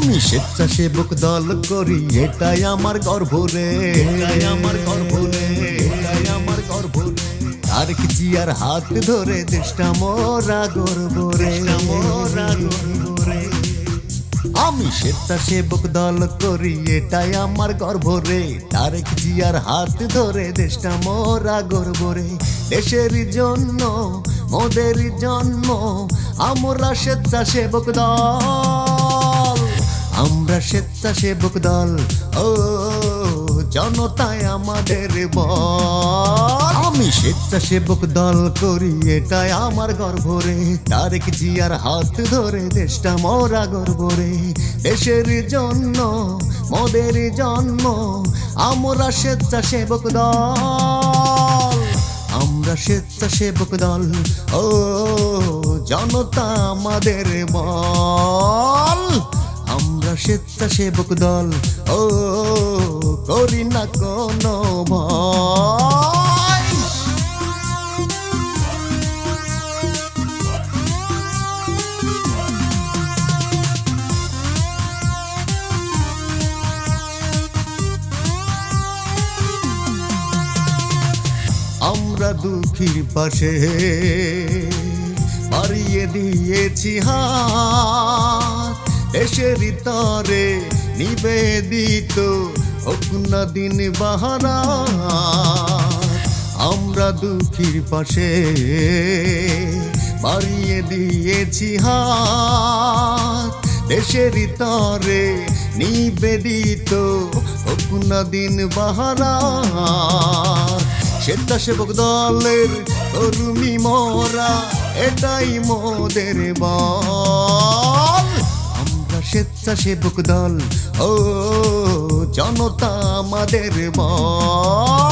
স্বেচ্ছাসেবক দল করি এটাই আমার গর্ব রে। এটাই আমার গর্ব রে। এটাই আমার গর্ব রে। আর কি আর হাত ধরে দেশটা মোরা গর্ব রে। মোরা গর্ব রে। আমি স্বেচ্ছাসেবক দল করি এটাই আমার গর্ব রে। তারেক জিয়ার হাত ধরে দেশটা মোরা গর্ব রে। দেশের জন্য মোদের জন্ম আমরা স্বেচ্ছাসেবক দল। স্বেচ্ছাসেবক দল ও জনতায় আমাদের বল। আমি স্বেচ্ছাসেবক দল করি, এটাই আমার গর্ব রে। তারেক জিয়ার হাত ধরে দেশটা মোরা গর্ব রে। দেশের জন্য, মোদের জন্ম আমরা স্বেচ্ছাসেবক দল আমরা স্বেচ্ছাসেবক দল ও, জনতা আমাদের বল। স্বেচ্ছাসেবক দল ও করি না কোনো ভয়। আমরা দুঃখীর পাশে বাড়িয়ে দিয়েছি হাত দেশের তরে নিবেদিত হোক দিন বাহারা। আমরা দুঃখীর পাশে বাড়িয়ে দিয়েছি হাত। দেশের তরে নিবেদিত হোক দিন বাহারা। স্বেচ্ছাসেবক দলের কর্মী মোরা, এটাই মোদের আমরা স্বেচ্ছাসেবক দল ও জনতা আমাদের বল